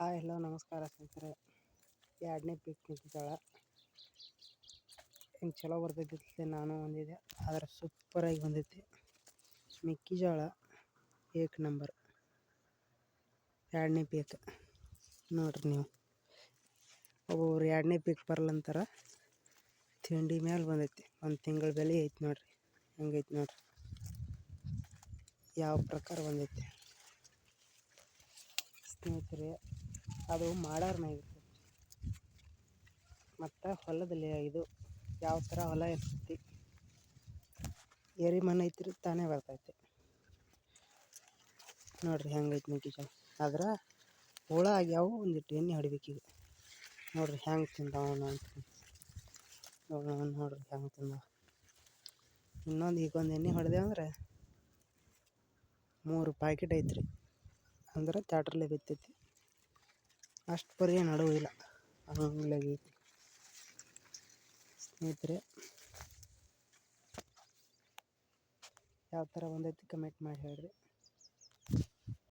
Hi hello ನಮಸ್ಕಾರ ಸ್ನೇಹಿತರೆ. ಎರಡನೇ ಪಿಕ್ ನಿಂತಿದ್ದಾಳೆ ಹಿಂಗೆ ಚಲೋ ಬರ್ತೈತಿ ನಾನು ಒಂದಿದೆ ಆದ್ರೆ ಸೂಪರಾಗಿ ಬಂದೈತಿ. ಮೆಕ್ಕೆಜೋಳ ಏಕ್ ನಂಬರ್. ಎರಡನೇ ಪೀಕ್. ನೋಡ್ರಿ ನೀವು. ಒಬ್ಬೊಬ್ರು ಎರಡನೇ ಪಿಕ್ ಬರಲ್ಲಂತಾರ ತಿಂಡಿ ಮೇಲೆ ಬಂದೈತಿ. ಒಂದು ತಿಂಗಳ ಬೆಲೆ ಐತಿ ನೋಡ್ರಿ. ಹೆಂಗೈತಿ ನೋಡ್ರಿ. ಯಾವ ಪ್ರಕಾರ ಬಂದೈತಿ. ಸ್ನೇಹಿತರೆ ಅದು ಮಾಡೋರ್ ಮ್ಯಾಗ ಇರ್ತೈತಿ ಮತ್ತು ಹೊಲದಲ್ಲಿ ಇದು ಯಾವ ಥರ ಹೊಲ ಇರ್ತೈತಿ. ಏರಿ ಮಣ್ಣು ಐತ್ರಿ ತಾನೇ ಬರ್ತೈತಿ. ನೋಡ್ರಿ ಹೆಂಗೈತಿ ಮೆಕ್ಕೆಜೋಳ ಆದ್ರೆ ಹುಳ ಆಗ್ಯಾವು ಒಂದಿಟ್ಟು ಎಣ್ಣೆ ಹೊಡಿಬೇಕೀಗ ನೋಡ್ರಿ ಹೆಂಗೆ ತಿಂದಾವ ಅಂತ. ನೋಡ್ರಿ ಹೆಂಗೆ ತಿಂದಾವ. ಇನ್ನೊಂದು ಈಗ ಒಂದು ಎಣ್ಣೆ ಹೊಡೆದೆ ಅಂದ್ರೆ ಮೂರು ಪ್ಯಾಕೆಟ್ ಐತ್ರಿ. ಅಂದ್ರೆ ತ್ಯಾಟ್ರಲ್ಲೇ ಬಿತ್ತೈತಿ. ಅಷ್ಟು ಪರಿ ನಡುವಿಲ್ಲ ಹಂಗಾಗೈತಿ ಸ್ನೇಹಿತರೆ ಯಾವ ಥರ ಬಂದೈತಿ ಕಮೆಂಟ್ ಮಾಡಿ ಹೇಳ್ರಿ.